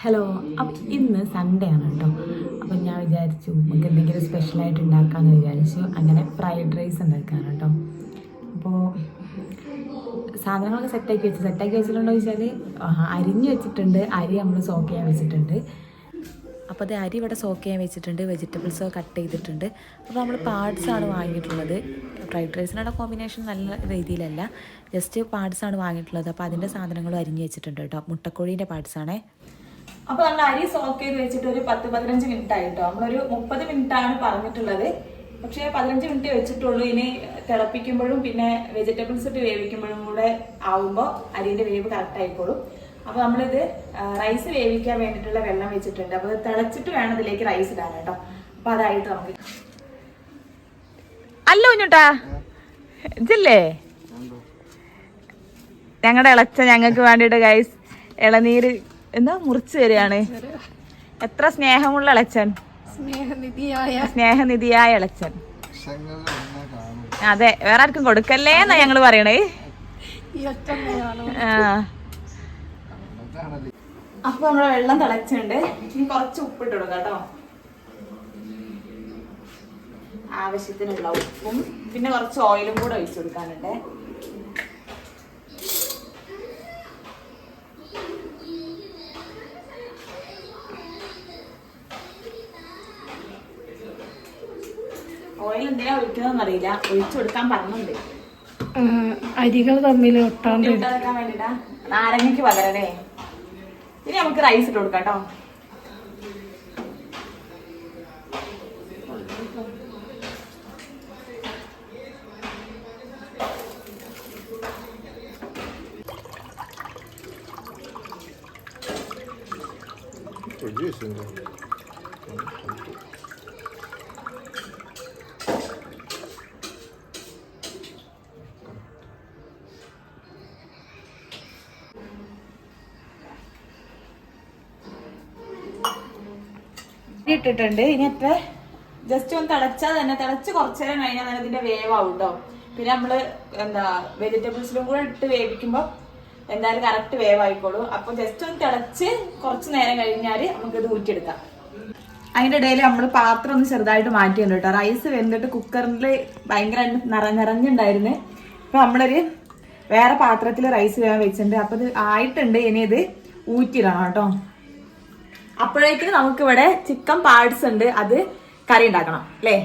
Hello അപ്പം ഇന്ന് Sunday ആണ് കേട്ടോ അപ്പം ഞാൻ വിചാരിച്ചു നമുക്ക് എന്തെങ്കിലും സ്പെഷ്യലായിട്ട് ഉണ്ടാക്കാമെന്ന് വിചാരിച്ചു. അങ്ങനെ ഫ്രൈഡ് റൈസ് ഉണ്ടാക്കാൻ കേട്ടോ അപ്പോൾ സാധനങ്ങളൊക്കെ സെറ്റാക്കി വെച്ചു സെറ്റാക്കി വെച്ചിട്ടുണ്ടോ ചോദിച്ചാൽ അരിഞ്ഞ് വെച്ചിട്ടുണ്ട്. അരി നമ്മൾ സോക്ക് ചെയ്യാൻ വെച്ചിട്ടുണ്ട്. അപ്പോൾ അത് അരി ഇവിടെ സോക്ക് ചെയ്യാൻ വെച്ചിട്ടുണ്ട്. വെജിറ്റബിൾസ് കട്ട് ചെയ്തിട്ടുണ്ട്. അപ്പോൾ നമ്മൾ പാർട്സ് ആണ് വാങ്ങിയിട്ടുള്ളത്. ഫ്രൈഡ് റൈസിനുള്ള കോമ്പിനേഷൻ നല്ല രീതിയിലല്ല. ജസ്റ്റ് പാർട്സ് ആണ് വാങ്ങിയിട്ടുള്ളത്. അപ്പോൾ അതിന്റെ സാധനങ്ങളും അരിഞ്ഞ് വെച്ചിട്ടുണ്ട് കേട്ടോ മുട്ടക്കോഴീന്റെ പാർട്സ് ആണേ. അപ്പൊ നമ്മൾ അരി സോക്ക് ചെയ്ത് വെച്ചിട്ട് ഒരു പത്ത് പതിനഞ്ച് മിനിറ്റ് ആയിട്ടോ. നമ്മളൊരു മുപ്പത് മിനിറ്റ് ആണ് പറഞ്ഞിട്ടുള്ളത്. പക്ഷേ പതിനഞ്ച് മിനിറ്റ് വെച്ചിട്ടുള്ളൂ. ഇനി തിളപ്പിക്കുമ്പോഴും പിന്നെ വെജിറ്റബിൾസ് ഇട്ട് വേവിക്കുമ്പോഴും കൂടെ ആവുമ്പോൾ അരിന്റെ വേവ് കറക്റ്റ് ആയിക്കോളും. അപ്പൊ നമ്മളിത് റൈസ് വേവിക്കാൻ വേണ്ടിയിട്ടുള്ള വെള്ളം വെച്ചിട്ടുണ്ട്. അപ്പൊ ഇത് തിളച്ചിട്ട് വേണം ഇതിലേക്ക് റൈസ് ഇടാൻ കേട്ടോ. അപ്പൊ അതായിട്ട് നമുക്ക് അല്ലോ ഞാ ഇതല്ലേ? ഞങ്ങളുടെ ഇളച്ച ഞങ്ങൾക്ക് വേണ്ടിയിട്ട് ഗൈസ് ഇളനീര് എന്താ മുറിച്ച് തരികയാണ്? എത്ര സ്നേഹമുള്ള ഇളച്ചൻ. സ്നേഹനിധിയായ ഇളച്ചൻ. ഒന്നേ അതെ വേറെ ആർക്കും കൊടുക്കല്ലേ എന്നാ ഞങ്ങൾ പറയണേ? അപ്പൊ നമ്മൾ വെള്ളം തിളച്ചിട്ടുണ്ട്. ഇനി കുറച്ച് ഉപ്പിട്ട് കൊടുക്കാം കേട്ടോ. ആവശ്യത്തിനുള്ള ഉപ്പും പിന്നെ കുറച്ച് ഓയിലും കൂടെ ഒഴിച്ചു കൊടുക്കാനുണ്ട്. ഓയിൽ എന്തിനാ ഒഴിക്കുന്നതെന്ന് അറിയില്ല ഒഴിച്ചു കൊടുക്കാൻ പറഞ്ഞുണ്ട് അരികൾ തമ്മിൽ ഒട്ടാണ്ട് ഇട്ടതെടുക്കാൻ വേണ്ടിട്ടാ? നാരങ്ങയ്ക്ക് പകരല്ലേ? ഇനി നമുക്ക് റൈസ് ഇട്ട് കൊടുക്കാം കേട്ടോ. ഇട്ടിട്ടുണ്ട്. ഇനി എത്ര? ജസ്റ്റ് ഒന്ന് തിളച്ചാൽ തന്നെ. തിളച്ച് കുറച്ചു നേരം കഴിഞ്ഞാൽ തന്നെ ഇതിന്റെ വേവാവും കേട്ടോ പിന്നെ നമ്മൾ എന്താ വെജിറ്റബിൾസിലും കൂടെ ഇട്ട് വേവിക്കുമ്പോൾ എന്തായാലും കറക്റ്റ് വേവായിക്കോളൂ. അപ്പൊ ജസ്റ്റ് ഒന്ന് തിളച്ച് കുറച്ച് നേരം കഴിഞ്ഞാൽ നമുക്ക് ഇത് ഊറ്റിയെടുക്കാം. അതിന്റെ ഇടയിൽ നമ്മൾ പാത്രം ഒന്ന് ചെറുതായിട്ട് മാറ്റിയുണ്ട് കേട്ടോ റൈസ് വെന്തിട്ട് കുക്കറിൽ ഭയങ്കര നിറ നിറഞ്ഞുണ്ടായിരുന്നു. അപ്പൊ നമ്മളൊരു വേറെ പാത്രത്തിൽ റൈസ് വേവാൻ വെച്ചിട്ടുണ്ട്. അപ്പൊ ഇത് ആയിട്ടുണ്ട്. ഇനി ഇത് ഊറ്റിയിടണം കേട്ടോ അപ്പോഴേക്കും നമുക്ക് ഇവിടെ ചിക്കൻ പാർട്സ് ഉണ്ട്. അത് കറി ഉണ്ടാക്കണം അല്ലേ?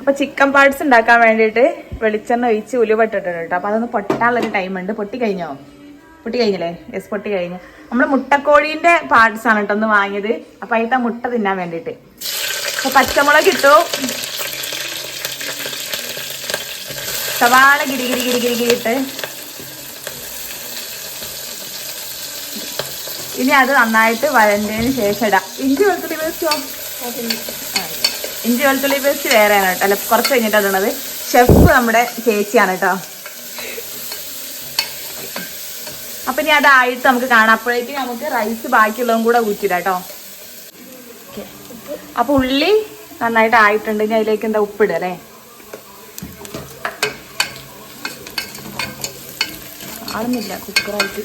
അപ്പൊ ചിക്കൻ പാർട്സ് ഉണ്ടാക്കാൻ വേണ്ടിയിട്ട് വെളിച്ചെണ്ണ ഒഴിച്ച് ഉലുവട്ടിട്ടുണ്ട് കേട്ടോ. അപ്പൊ അതൊന്ന് പൊട്ടാനുള്ളൊരു ടൈം ഉണ്ട്. പൊട്ടി കഴിഞ്ഞോ? പൊട്ടി കഴിഞ്ഞില്ലേ? യെസ് പൊട്ടി കഴിഞ്ഞു. നമ്മൾ മുട്ടക്കോഴീന്റെ പാർട്സ് ആണ് കേട്ടോ ഒന്ന് വാങ്ങിയത്. അപ്പൊ അതിന്റെ മുട്ട തിന്നാൻ വേണ്ടിട്ട് അപ്പൊ പച്ചമുളക് ഇട്ടു. സവാള ഗിരി ഗിരി ഗിരി ഗിരി ഇട്ട് ഇനി അത് നന്നായിട്ട് വരണ്ടതിന് ശേഷം ഇടാം. ഇഞ്ചി വെളുത്തുള്ളി പേസ്റ്റോ ഇഞ്ചി വെളുത്തുള്ളി പേസ്റ്റ് വേറെയാണ് കേട്ടോ. അല്ല കുറച്ച് കഴിഞ്ഞിട്ടാണ് ഇടണത്. ഷെഫ് നമ്മുടെ ചേച്ചിയാണ് കേട്ടോ. അപ്പൊ ഇനി അതായിട്ട് നമുക്ക് കാണാം. അപ്പോഴേക്കും നമുക്ക് റൈസ് ബാക്കിയുള്ളതും കൂടെ ഊറ്റിടാം കേട്ടോ. അപ്പൊ ഉള്ളി നന്നായിട്ട് ആയിട്ടുണ്ട്. ഇനി അതിലേക്ക് എന്താ ഉപ്പിടുക അല്ലേ? ആളുന്നില്ല കുക്കറായിട്ട്.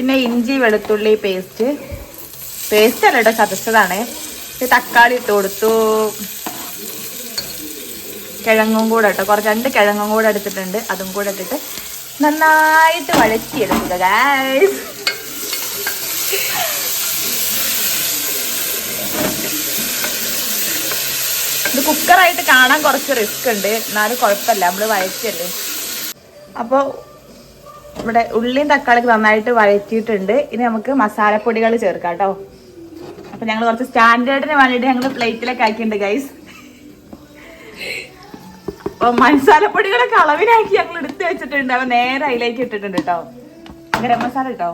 പിന്നെ ഇഞ്ചി വെളുത്തുള്ളി പേസ്റ്റ് പേസ്റ്റ് അല്ല കേട്ടോ ചതച്ചതാണ്. തക്കാളി ഇട്ട് കൊടുത്തു. കിഴങ്ങും കൂടെ കേട്ടോ കുറച്ച് രണ്ട് കിഴങ്ങും കൂടെ എടുത്തിട്ടുണ്ട്. അതും കൂടെ ഇട്ടിട്ട് നന്നായിട്ട് വഴറ്റിയെടുക്കുക ഗായ്സ് ഇത് കുക്കറായിട്ട് കാണാൻ കുറച്ച് റിസ്ക് ഉണ്ട്. എന്നാലും കുഴപ്പമില്ല നമ്മൾ വഴറ്റിയല്ലേ. അപ്പോൾ ഇവിടെ ഉള്ളിയും തക്കാളിക്ക് നന്നായിട്ട് വഴറ്റിയിട്ടുണ്ട്. ഇനി നമുക്ക് മസാലപ്പൊടികൾ ചേർക്കാം കേട്ടോ. അപ്പൊ ഞങ്ങൾ കുറച്ച് സ്റ്റാൻഡേർഡിന് വേണ്ടിയിട്ട് ഞങ്ങൾ പ്ലേറ്റിലൊക്കെ ആക്കിയിട്ടുണ്ട് ഗൈസ് അപ്പൊ മസാലപ്പൊടികളൊക്കെ അളവിനാക്കി ഞങ്ങൾ എടുത്ത് വെച്ചിട്ടുണ്ട്. അപ്പൊ നേരെ അതിലേക്ക് ഇട്ടിട്ടുണ്ട് കേട്ടോ. ഗരം മസാല കേട്ടോ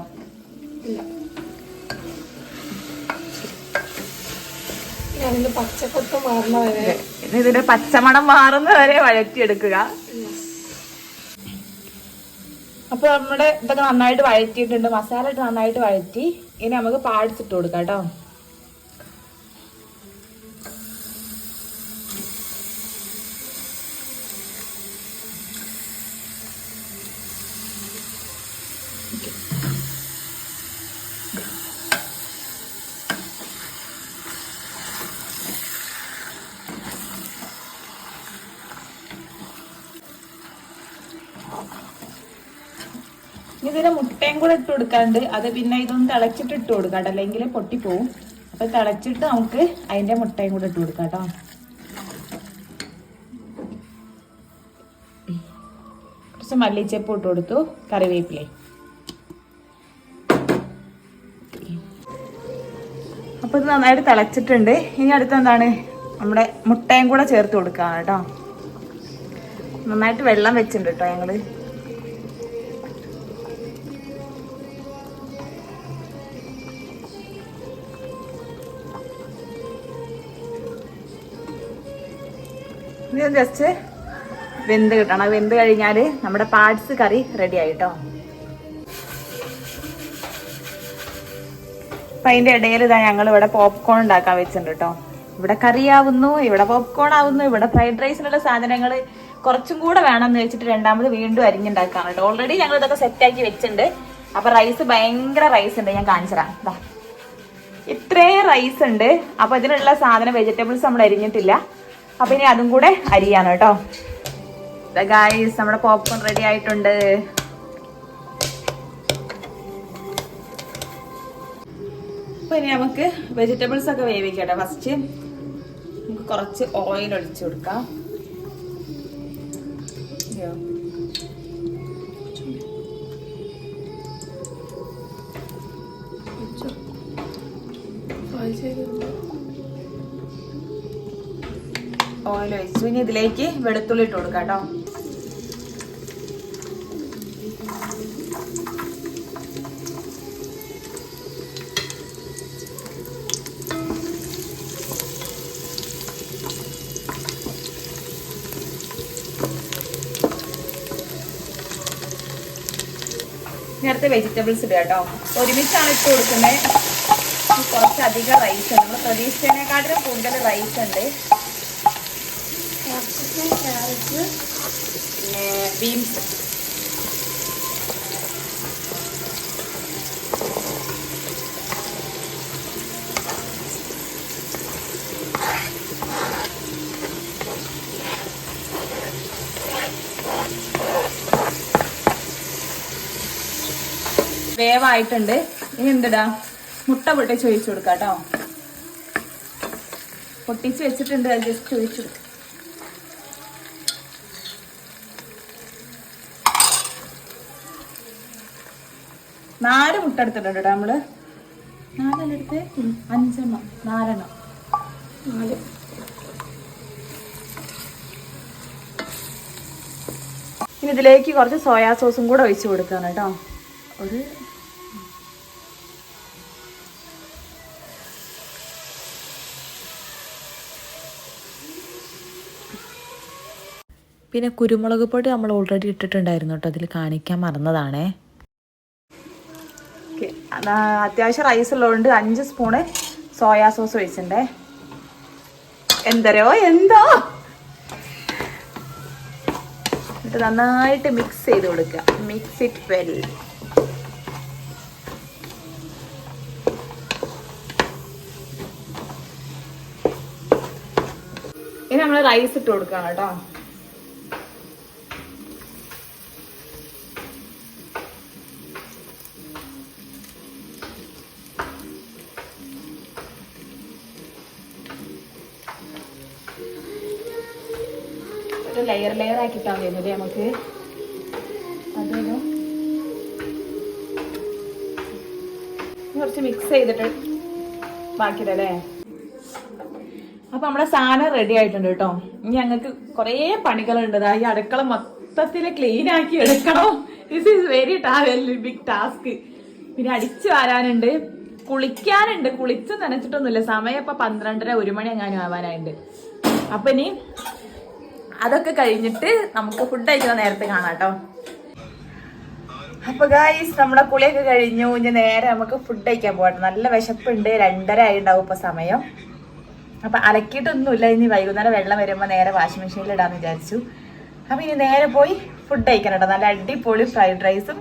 മാറുന്നവരെ ഇതിന്റെ പച്ചമണം മാറുന്ന വരെ വഴറ്റിയെടുക്കുക. അപ്പൊ നമ്മുടെ ഇതൊക്കെ നന്നായിട്ട് വഴറ്റിയിട്ടുണ്ട്. മസാല ഇട്ട് നന്നായിട്ട് വഴറ്റി ഇനി നമുക്ക് പാടിച്ചിട്ട് കൊടുക്കാം കേട്ടോ. ഇതിന് മുട്ടയും കൂടെ ഇട്ട് കൊടുക്കാണ്ട് അത് പിന്നെ ഇതൊന്ന് തിളച്ചിട്ട് ഇട്ട് കൊടുക്കാം അല്ലെങ്കിൽ പൊട്ടിപ്പോവും. അപ്പൊ തിളച്ചിട്ട് നമുക്ക് അതിന്റെ മുട്ടയും കൂടെ ഇട്ട് കൊടുക്കാം കേട്ടോ. കുറച്ച് മല്ലിച്ചപ്പ് ഇട്ട് കൊടുത്തു. കറിവേപ്പിലേ. അപ്പൊ ഇത് നന്നായിട്ട് തിളച്ചിട്ടുണ്ട്. ഇനി അടുത്ത എന്താണ്? നമ്മുടെ മുട്ടയും കൂടെ ചേർത്ത് കൊടുക്കാം കേട്ടോ. നന്നായിട്ട് വെള്ളം വെച്ചിട്ടുണ്ട് കേട്ടോ ഞങ്ങൾ. ഇത് ജസ്റ്റ് വെന്ത് കിട്ടണം. വെന്ത് കഴിഞ്ഞാൽ നമ്മുടെ പാർട്സ് കറി റെഡി ആയിട്ടോ. അപ്പം അതിന്റെ ഇടയിൽ ഇതാ ഞങ്ങൾ ഇവിടെ പോപ്കോൺ ഉണ്ടാക്കാൻ വെച്ചിട്ടുണ്ട് കേട്ടോ ഇവിടെ കറി ആവുന്നു ഇവിടെ പോപ്കോൺ ആവുന്നു ഇവിടെ ഫ്രൈഡ് റൈസിനുള്ള സാധനങ്ങൾ കുറച്ചും കൂടെ വേണം എന്ന് വെച്ചിട്ട് രണ്ടാമത് വീണ്ടും അരിഞ്ഞുണ്ടാക്കാണ് കേട്ടോ ഓൾറെഡി ഞങ്ങൾ ഇതൊക്കെ സെറ്റാക്കി വെച്ചിട്ടുണ്ട്. അപ്പം റൈസ് ഭയങ്കര റൈസ് ഉണ്ട് ഞാൻ കാണിച്ചതാ ദാ. ഇത്രയും റൈസ് ഉണ്ട്. അപ്പം ഇതിനുള്ള സാധനം വെജിറ്റബിൾസ് നമ്മൾ അരിഞ്ഞിട്ടില്ല. അപ്പൊ ഇനി അതും കൂടെ അരിയാണ് കേട്ടോ. ഗായ്സ് നമ്മുടെ പോപ്കോൺ റെഡി ആയിട്ടുണ്ട്. അപ്പൊ ഇനി നമുക്ക് വെജിറ്റബിൾസ് ഒക്കെ വേവിക്കട്ടെ. ഫസ്റ്റ് നമുക്ക് കുറച്ച് ഓയിൽ ഒഴിച്ചു കൊടുക്കാം. ഓയിൽ ഒഴിച്ചു ഇനി ഇതിലേക്ക് വെളുത്തുള്ളി ഇട്ട് കൊടുക്കാം കേട്ടോ. നേരത്തെ വെജിറ്റബിൾസ് ഇടുക കേട്ടോ. ഒരുമിച്ചാണ് ഇട്ട് കൊടുക്കുന്നത്. കുറച്ചധികം റൈസ് ഉണ്ട്. നമ്മൾ പ്രതീക്ഷിച്ചതിനെക്കാട്ടിലും കൂടുതൽ റൈസ് ഉണ്ട്. ക്യാപ്സിക്കം ക്യാരറ്റ് പിന്നെ ബീൻസ് വേവായിട്ടുണ്ട്. ഇനി എന്തിടാ? മുട്ട പൊട്ടിച്ച് ഒഴിച്ചു കൊടുക്കാം കേട്ടോ പൊട്ടിച്ച് വെച്ചിട്ടുണ്ട് ജസ്റ്റ് ഒഴിച്ചു കൊടുക്കാം. നാല് മുട്ട എടുത്തിട്ടുണ്ട് നമ്മൾ. നാലെണ്ണം എടുത്ത്? അഞ്ചെണ്ണം. നാലെണ്ണം. നാല്. ഇനി ഇതിലേക്ക് കുറച്ച് സോയാ സോസും കൂടെ ഒഴിച്ച് കൊടുക്കാണ് കേട്ടോ ഒരു പിന്നെ കുരുമുളക് പൊടി നമ്മൾ ഓൾറെഡി ഇട്ടിട്ടുണ്ടായിരുന്നു കേട്ടോ അതിൽ കാണിക്കാൻ മറന്നതാണേ. അത്യാവശ്യം റൈസ് ഉള്ളതുകൊണ്ട് അഞ്ച് സ്പൂണ് സോയാ സോസ് ഒഴിച്ചിട്ടുണ്ടേ എന്തരോ എന്തോ? എന്നിട്ട് നന്നായിട്ട് മിക്സ് ചെയ്ത് കൊടുക്കുക. മിക്സ് ഇറ്റ് വെൽ ഇനി നമ്മൾ റൈസ് ഇട്ട് കൊടുക്കാം കേട്ടോ. ലെയർ ലെയർ ആക്കിയിട്ടാണ് വരുന്നത് നമുക്ക്? അതൊരു കുറച്ച് മിക്സ് ചെയ്തിട്ട് ബാക്കിയിട്ടല്ലേ അപ്പൊ നമ്മുടെ സാധനം റെഡി ആയിട്ടുണ്ട് കേട്ടോ. ഇനി ഞങ്ങൾക്ക് കുറേ പണികളുണ്ട്. ഈ അടുക്കള മൊത്തത്തിൽ ക്ലീൻ ആക്കി എടുക്കണം. This is very big task പിന്നെ അടിച്ചു വരാനുണ്ട്. കുളിക്കാനുണ്ട്. കുളിച്ച് നനച്ചിട്ടൊന്നുമില്ല. സമയം ഇപ്പൊ പന്ത്രണ്ടര ഒരു മണി എങ്ങാനും ആവാനായിട്ടുണ്ട് അപ്പൊ ഇനി അതൊക്കെ കഴിഞ്ഞിട്ട് നമുക്ക് ഫുഡ് കഴിക്കുന്ന നേരത്തെ കാണാം കേട്ടോ. അപ്പൊ ഗായ്സ് നമ്മുടെ കുളിയൊക്കെ കഴിഞ്ഞു. ഇനി നേരെ നമുക്ക് ഫുഡ് കഴിക്കാൻ പോകട്ടെ നല്ല വിശപ്പുണ്ട്. രണ്ടര ആയി ഉണ്ടാവും ഇപ്പൊ സമയം. അപ്പൊ അലക്കിയിട്ടൊന്നുമില്ല. ഇനി വൈകുന്നേരം വെള്ളം വരുമ്പോ നേരെ വാഷിംഗ് മെഷീനിൽ ഇടാന്ന് വിചാരിച്ചു. അപ്പൊ ഇനി നേരെ പോയി ഫുഡ് കഴിക്കണം കേട്ടോ. നല്ല അടിപൊളി ഫ്രൈഡ് റൈസും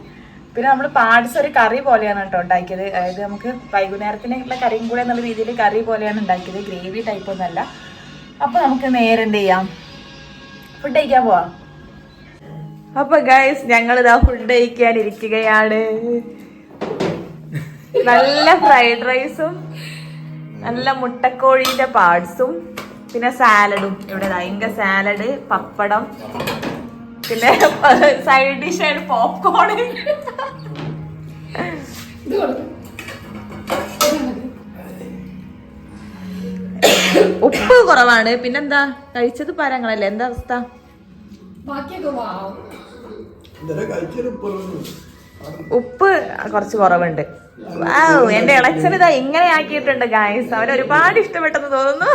പിന്നെ നമ്മൾ പാർട്സ് ഒരു കറി പോലെയാണ് കേട്ടോ ഉണ്ടാക്കിയത്. അതായത് നമുക്ക് വൈകുന്നേരത്തിനുള്ള കറിയും കൂടെ എന്നുള്ള രീതിയിൽ കറി പോലെയാണ് ഉണ്ടാക്കിയത്. ഗ്രേവി ടൈപ്പ് ഒന്നല്ല. അപ്പൊ നമുക്ക് നേരെ എന്ത് ചെയ്യാം? ഫുഡ് കഴിക്കാൻ പോവാം? അപ്പൊ ഗൈസ് ഞങ്ങൾ ഇതാ ഫുഡ് കഴിക്കാൻ ഇരിക്കുകയാണ്. നല്ല ഫ്രൈഡ് റൈസും നല്ല മുട്ടക്കോഴിന്റെ പാർട്സും പിന്നെ സാലഡും ഇവിടെ ഭയങ്കര സാലഡ് പപ്പടം പിന്നെ സൈഡ് ഡിഷ് ആയിട്ട് പോപ്കോൺ ഉപ്പ് കുറവാണ്. പിന്നെന്താ? കഴിച്ചത് പരങ്ങളല്ലേ എന്താ അവസ്ഥ? ഉപ്പ് കുറച്ച് കുറവുണ്ട്. എന്റെ ഇളച്ചൻ ഇതാ ഇങ്ങനെ ആക്കിയിട്ടുണ്ട് ഗായസ് അവൻ ഒരുപാട് ഇഷ്ടപ്പെട്ടെന്ന് തോന്നുന്നു.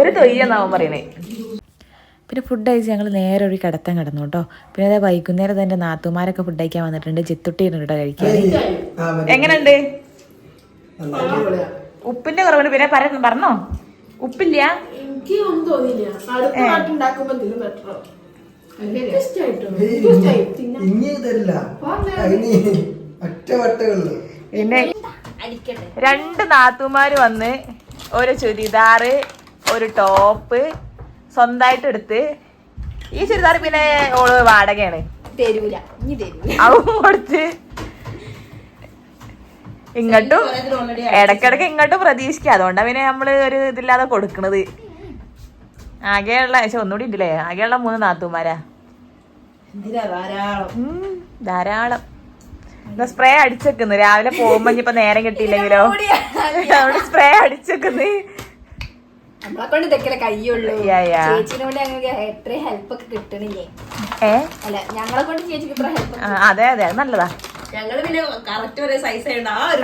ഒരു തൊയ്യെന്നാവും പറയണേ പിന്നെ ഫുഡ് കഴിച്ച് ഞങ്ങൾ നേരെ ഒരു കിടത്തം കിടന്നു കേട്ടോ പിന്നെ അതെ വൈകുന്നേരം തന്നെ നാത്തുമാരൊക്കെ ഫുഡ് കഴിക്കാൻ വന്നിട്ടുണ്ട്. ചിത്തുട്ടി ഇരുന്നിട്ട് കഴിക്കാൻ. എങ്ങനെയുണ്ട്? ഉപ്പിന്റെ കുറവുണ്ട്. പിന്നെ പറഞ്ഞോ? ഉപ്പില്ല? എനിക്ക് ഒന്നും തോന്നിയില്ല. അടുത്ത നാട്ടുണ്ടാക്കുമ്പോ എന്തെങ്കിലും ബെറ്ററോ പിന്നെ രണ്ട് നാത്തുമാര് വന്ന് ഒരു ചുരിദാറ് ഒരു ടോപ്പ് സ്വന്തമായിട്ട് എടുത്ത് ഈ ചുരിദാർ പിന്നെ ഓൾ വാടകയാണ്. തരൂല. ഇനി തരൂല. അവൻ കൊടുത്ത് ഇങ്ങോട്ടും ഇടക്കിടക്ക് ഇങ്ങോട്ടും പ്രതീക്ഷിക്കുക അതുകൊണ്ടാണ് പിന്നെ നമ്മൾ ഒരു ഇതില്ലാതെ കൊടുക്കണത്. ആകെയുള്ള പക്ഷെ ഒന്നുകൂടി ഉണ്ടല്ലേ? ആകെയുള്ള മൂന്ന് നാത്തുമാരാ ധാരാളം? സ്പ്രേ അടിച്ചേക്കുന്നു. രാവിലെ പോകുമ്പോ ഇനിയിപ്പൊ നേരം കിട്ടിയില്ലെങ്കിലോ? സ്പ്രേ അടിച്ചേക്കുന്നു. നമ്മളെ കൊണ്ട് ഇതൊക്കെ കയ്യുള്ളൂ യാ, യാ. ചേച്ചിനോട് ഞങ്ങൾക്ക് എത്ര ഹെൽപ്പ് ഒക്കെ കിട്ടണില്ലേ? അല്ല ഞങ്ങളെ കൊണ്ട് ചേച്ചിക്ക് ഇത്ര ഹെൽപ്പ് ആ, അതെ അതെ നല്ലതാ. ഞങ്ങൾ പിന്നെ കറക്റ്റ് ഒരേ സൈസ് ആ ഒരു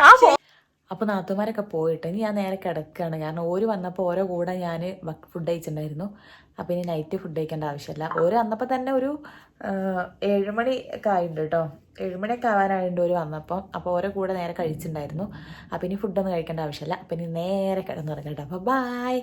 ആ പോ- അപ്പോൾ നാത്തുമാരൊക്കെ പോയിട്ട് ഇനി ഞാൻ നേരെ കിടക്കുകയാണ് കാരണം ഓര് വന്നപ്പോൾ ഓരോ കൂടെ ഞാൻ ഫുഡ് കഴിച്ചിട്ടുണ്ടായിരുന്നു. അപ്പോൾ ഇനി നൈറ്റ് ഫുഡ് കഴിക്കേണ്ട ആവശ്യമില്ല. ഓര് വന്നപ്പോൾ തന്നെ ഒരു ഏഴുമണി ഒക്കെ ആയിട്ടുണ്ട് കേട്ടോ ഏഴുമണിയൊക്കെ ആവാനായിട്ടുണ്ട് ഓര് വന്നപ്പം അപ്പോൾ ഓരോ കൂടെ നേരെ കഴിച്ചിട്ടുണ്ടായിരുന്നു. അപ്പോൾ ഇനി ഫുഡൊന്നും കഴിക്കേണ്ട ആവശ്യമില്ല. അപ്പോൾ ഇനി നേരെ കിടന്നുറങ്ങട്ടോ അപ്പോൾ ബായ്